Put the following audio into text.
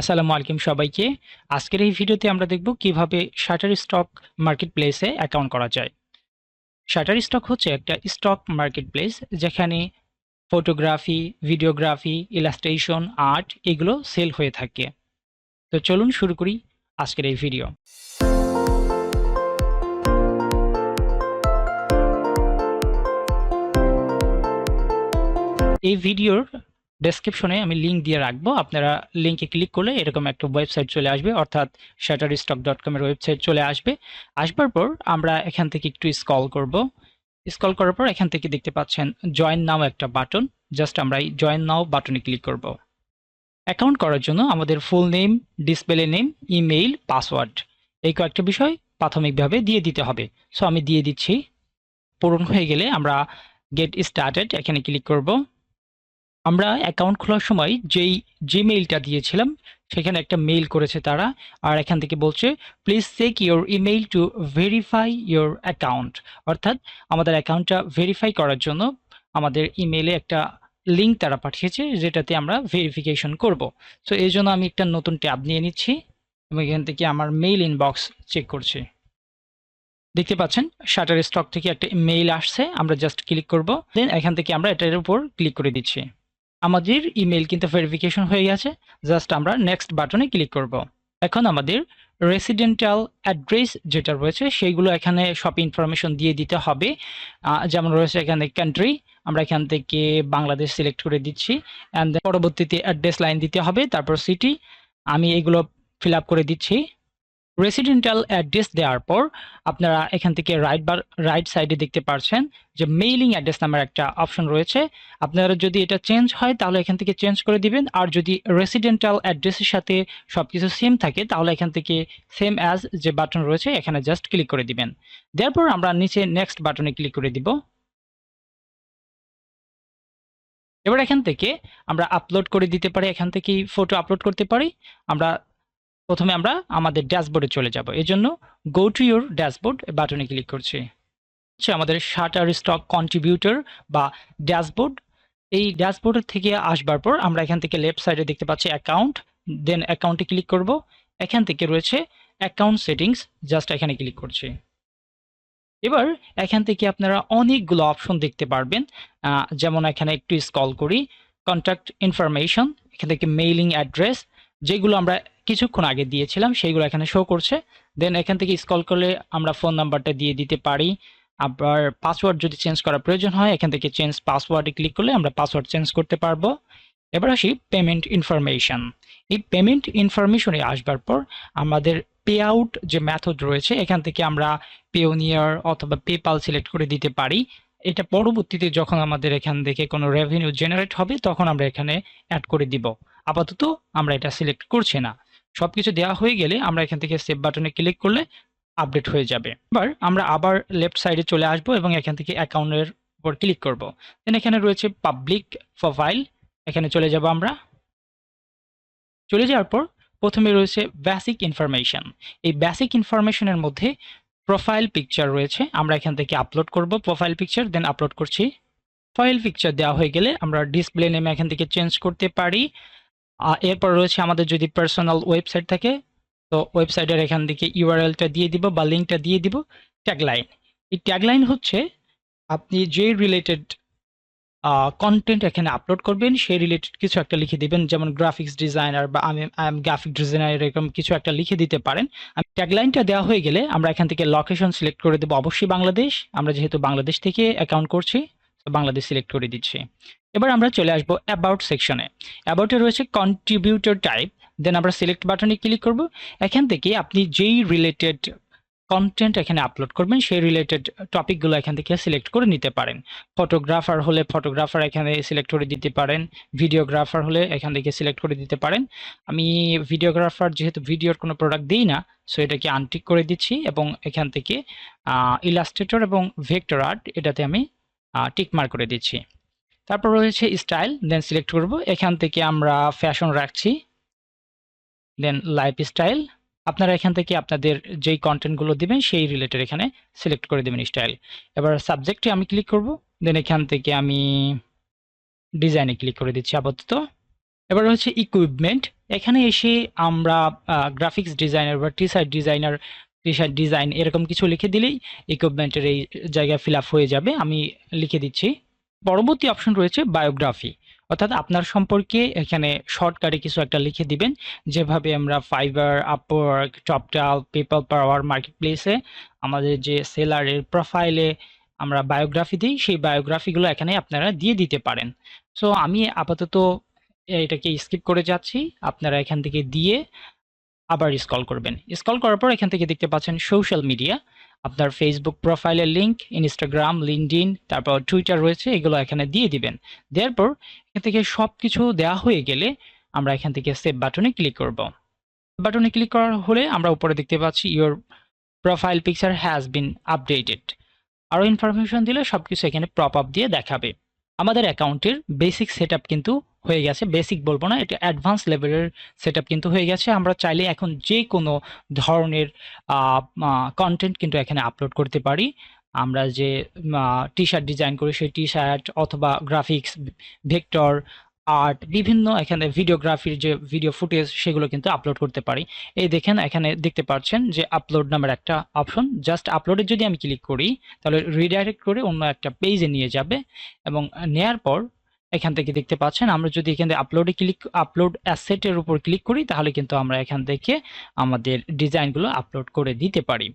আসসালামু আলাইকুম সবাইকে। আজকের এই ভিডিওতে আমরা দেখব কীভাবে শাটার স্টক মার্কেট প্লেসে অ্যাকাউন্ট করা যায়। শাটার স্টক হচ্ছে একটা স্টক মার্কেট প্লেস যেখানে ফটোগ্রাফি ভিডিওগ্রাফি ইলাস্ট্রেশন আর্ট এগুলো সেল হয়ে থাকে। তো চলুন শুরু করি আজকের এই ভিডিও। এই ভিডিওর ডেসক্রিপশনে আমি লিঙ্ক দিয়ে রাখব। আপনারা লিঙ্কে ক্লিক করলে এরকম একটা ওয়েবসাইট চলে আসবে, অর্থাৎ শাটার স্টক ডট কমের ওয়েবসাইট চলে আসবে। আসবার পর আমরা এখান থেকে একটু স্কল করব। স্কল করার পর এখান থেকে দেখতে পাচ্ছেন জয়েন নাও একটা বাটন জাস্ট আমরা এই জয়েন নাও বাটনে ক্লিক করব। অ্যাকাউন্ট করার জন্য আমাদের full name display name email password এই কয়েকটা বিষয় প্রাথমিকভাবে দিয়ে দিতে হবে। সো আমি দিয়ে দিচ্ছি। পূরণ হয়ে গেলে আমরা গেট স্টার্টেড এখানে ক্লিক করব। আমরা অ্যাকাউন্ট খোলার সময় যেই জিমেইলটা দিয়েছিলাম, সেখানে একটা মেইল করেছে তারা আর এখান থেকে বলছে please check your email to verify your account অর্থাৎ আমাদের অ্যাকাউন্টটা ভেরিফাই করার জন্য আমাদের ইমেইলে একটা লিঙ্ক তারা পাঠিয়েছে, যেটাতে আমরা ভেরিফিকেশন করব। সো এই জন্য আমি একটা নতুন ট্যাব নিয়ে নিচ্ছি এবং এখান থেকে আমার মেইল ইনবক্স চেক করছি। দেখতে পাচ্ছেন শাটার স্টক থেকে একটা মেইল আসছে, আমরা জাস্ট ক্লিক করব। দেন এখান থেকে আমরা এটার উপর ক্লিক করে দিচ্ছি। আমাদের ইমেল কিন্তু ভেরিফিকেশন হয়ে গেছে। জাস্ট আমরা নেক্সট বাটনে ক্লিক করব। এখন আমাদের রেসিডেন্টাল অ্যাড্রেস যেটা রয়েছে, সেইগুলো এখানে সব ইনফরমেশন দিয়ে দিতে হবে। যেমন রয়েছে এখানে কান্ট্রি আমরা এখান থেকে বাংলাদেশ সিলেক্ট করে দিচ্ছি। অ্যান্ড পরবর্তীতে অ্যাড্রেস লাইন দিতে হবে, তারপর সিটি আমি এগুলো ফিল করে দিচ্ছি। রেসিডেন্টাল অ্যাড্রেস দেওয়ার পর আপনারা এখান থেকে রাইট বার রাইট সাইডে দেখতে পারছেন যে মেইলিং অ্যাড্রেস নামের একটা অপশন রয়েছে। আপনারা যদি এটা চেঞ্জ হয়, তাহলে এখান থেকে চেঞ্জ করে দিবেন। আর যদি রেসিডেন্টাল অ্যাড্রেসের সাথে সব কিছু সেম থাকে, তাহলে এখান থেকে সেম অ্যাজ যে বাটন রয়েছে, এখানে জাস্ট ক্লিক করে দিবেন। দেওয়ার পর আমরা নিচে নেক্সট বাটনে ক্লিক করে দিব। এবার এখান থেকে আমরা আপলোড করে দিতে পারি, এখান থেকেই ফটো আপলোড করতে পারি। আমরা প্রথমে আমরা আমাদের ড্যাশবোর্ডে চলে যাব। এজন্য গো টু ইউর ড্যাশবোর্ড বাটনে ক্লিক করছি। হচ্ছে আমাদের শাটার স্টক কন্ট্রিবিউটর বা ড্যাশবোর্ড এই ড্যাশবোর্ডের থেকে আসবার পর আমরা এখান থেকে লেফট সাইডে দেখতে পাচ্ছি অ্যাকাউন্ট দেন অ্যাকাউন্টে ক্লিক করব। এখান থেকে রয়েছে অ্যাকাউন্ট সেটিংস জাস্ট এখানে ক্লিক করছি। এবার এখান থেকে আপনারা অনেকগুলো অপশন দেখতে পারবেন। যেমন এখানে একটু স্কল করি। কন্ট্যাক্ট ইনফরমেশন এখান থেকে মেইলিং অ্যাড্রেস যেগুলো আমরা কিছুক্ষণ আগে দিয়েছিলাম, সেইগুলো এখানে শো করছে। দেন এখান থেকে স্কল করলে আমরা ফোন নাম্বারটা দিয়ে দিতে পারি। আবার পাসওয়ার্ড যদি চেঞ্জ করার প্রয়োজন হয়, এখান থেকে চেঞ্জ পাসওয়ার্ডে ক্লিক করলে আমরা পাসওয়ার্ড চেঞ্জ করতে পারব। এবার আসি পেমেন্ট ইনফরমেশন এই পেমেন্ট ইনফরমেশনে আসবার পর আমাদের পে আউট যে ম্যাথড রয়েছে, এখান থেকে আমরা পেওনিয়ার অথবা পেপাল সিলেক্ট করে দিতে পারি। এটা পরবর্তীতে যখন আমাদের এখান থেকে কোনো রেভিনিউ জেনারেট হবে, তখন আমরা এখানে অ্যাড করে দিব। আপাতত আমরা এটা সিলেক্ট করছি না। সবকিছু দেওয়া হয়ে গেলে আমরা এখান থেকে সেভ বাটনে ক্লিক করলে আপডেট হয়ে যাবে। এবার আমরা আবার লেফট সাইডে চলে আসব এবং এখান থেকে অ্যাকাউন্টের উপর ক্লিক করব। দেন এখানে রয়েছে পাবলিক প্রোফাইল এখানে চলে যাব আমরা। চলে যাওয়ার পর প্রথমে রয়েছে বেসিক ইনফরমেশন এই বেসিক ইনফরমেশনের মধ্যে প্রোফাইল পিকচার রয়েছে, আমরা এখান থেকে আপলোড করব প্রোফাইল পিকচার দেন আপলোড করছি। প্রোফাইল পিকচার দেওয়া হয়ে গেলে আমরা ডিসপ্লে নেমে এখান থেকে চেঞ্জ করতে পারি। এরপর রয়েছে আমাদের যদি পার্সোনাল ওয়েবসাইট থাকে, তো ওয়েবসাইটের এখান থেকে ইউআরএলটা দিয়ে দিব বা লিঙ্কটা দিয়ে দিব ট্যাগলাইন এই ট্যাগলাইন হচ্ছে, আপনি যে রিলেটেড কন্টেন্ট এখানে আপলোড করবেন, সেই রিলেটেড কিছু একটা লিখে দিবেন, যেমন গ্রাফিক্স ডিজাইনার বা আমি আই এম গ্রাফিক ডিজাইনার এরকম কিছু একটা লিখে দিতে পারেন। আমি ট্যাগলাইনটা দেওয়া হয়ে গেলে আমরা এখান থেকে লোকেশন সিলেক্ট করে দেবো, অবশ্যই বাংলাদেশ। আমরা যেহেতু বাংলাদেশ থেকে অ্যাকাউন্ট করছি, তো বাংলাদেশ সিলেক্ট করে দিচ্ছি। এবার আমরা চলে আসব অ্যাবাউট সেকশনে অ্যাবাউটে রয়েছে কন্ট্রিবিউটর টাইপ দেন আমরা সিলেক্ট বাটনে ক্লিক করব। এখান থেকে আপনি যেই রিলেটেড কন্টেন্ট এখানে আপলোড করবেন, সেই রিলেটেড টপিকগুলো এখান থেকে সিলেক্ট করে নিতে পারেন। ফটোগ্রাফার হলে ফটোগ্রাফার এখানে সিলেক্ট করে দিতে পারেন ভিডিওগ্রাফার হলে এখান থেকে সিলেক্ট করে দিতে পারেন। আমি ভিডিওগ্রাফার যেহেতু ভিডিওর কোনো প্রোডাক্ট দিই না সো এটাকে আনটিক করে দিচ্ছি এবং এখান থেকে ইলাস্ট্রেটর এবং ভেক্টর আর্ট এটাতে আমি টিক মার্ক করে দিচ্ছি। তারপর রয়েছে স্টাইল দেন সিলেক্ট করব। এখান থেকে আমরা ফ্যাশন রাখছি দেন লাইফ স্টাইল আপনারা এখান থেকে আপনাদের যেই কন্টেন্টগুলো দিবেন, সেই রিলেটেড এখানে সিলেক্ট করে দেবেন স্টাইল এবার সাবজেক্টে আমি ক্লিক করব দেন এখান থেকে আমি ডিজাইনে ক্লিক করে দিচ্ছি আপাতত। এবার হচ্ছে ইকুইপমেন্ট এখানে এসে আমরা গ্রাফিক্স ডিজাইনার বা T shirt designer T shirt design এরকম কিছু লিখে দিলেই ইকুইপমেন্টের এই জায়গায় ফিল হয়ে যাবে। আমি লিখে দিচ্ছি। পরবর্তী অপশন রয়েছে বায়োগ্রাফি অর্থাৎ আপনার সম্পর্কে এখানে শর্টকাটে কিছু একটা লিখে দিবেন, যেভাবে আমরা ফাইবার আপওয়ার্ক টপটাল পেপাল পাওয়ার মার্কেট প্লেসে আমাদের যে সেলারের প্রোফাইলে আমরা বায়োগ্রাফি দিই, সেই বায়োগ্রাফিগুলো এখানে আপনারা দিয়ে দিতে পারেন। সো আমি আপাতত এটাকে স্কিপ করে যাচ্ছি। আপনারা এখান থেকে দিয়ে আবার স্কল করবেন। স্কল করার পর এখান থেকে দেখতে পাচ্ছেন সোশ্যাল মিডিয়া আপনার ফেসবুক প্রোফাইলের লিঙ্ক ইনস্টাগ্রাম লিঙ্কডিন তারপর টুইটার রয়েছে, এগুলো এখানে দিয়ে দিবেন। দেওয়ার এখান থেকে সব কিছু দেওয়া হয়ে গেলে আমরা এখান থেকে সেভ বাটনে ক্লিক করব। বাটনে ক্লিক করার হলে আমরা উপরে দেখতে পাচ্ছি your profile picture has been updated আরও ইনফরমেশন দিলে সব কিছু এখানে প্রপ আপ দিয়ে দেখাবে। আমাদের অ্যাকাউন্টের বেসিক সেট কিন্তু হয়ে গেছে বেসিক বলব না, এটা অ্যাডভান্স লেভেলের সেট কিন্তু হয়ে গেছে। আমরা চাইলে এখন যে কোনো ধরনের কন্টেন্ট কিন্তু এখানে আপলোড করতে পারি। আমরা যে টি শার্ট ডিজাইন করি, সেই টি শার্ট অথবা গ্রাফিক্স ভেক্টর আর্ট বিভিন্ন এখানে ভিডিওগ্রাফির যে ভিডিও ফুটেজ সেগুলো কিন্তু আপলোড করতে পারি। এই দেখেন, এখানে দেখতে পাচ্ছেন যে আপলোড নামের একটা অপশন জাস্ট আপলোডে যদি আমি ক্লিক করি, তাহলে রিডাইরেক্ট করে অন্য একটা পেজে নিয়ে যাবে এবং নেয়ার পর এখান থেকে দেখতে পাচ্ছেন, আমরা যদি এখান থেকে আপলোডে ক্লিক আপলোড অ্যাসেটের উপর ক্লিক করি, তাহলে কিন্তু আমরা এখান থেকে আমাদের ডিজাইনগুলো আপলোড করে দিতে পারি।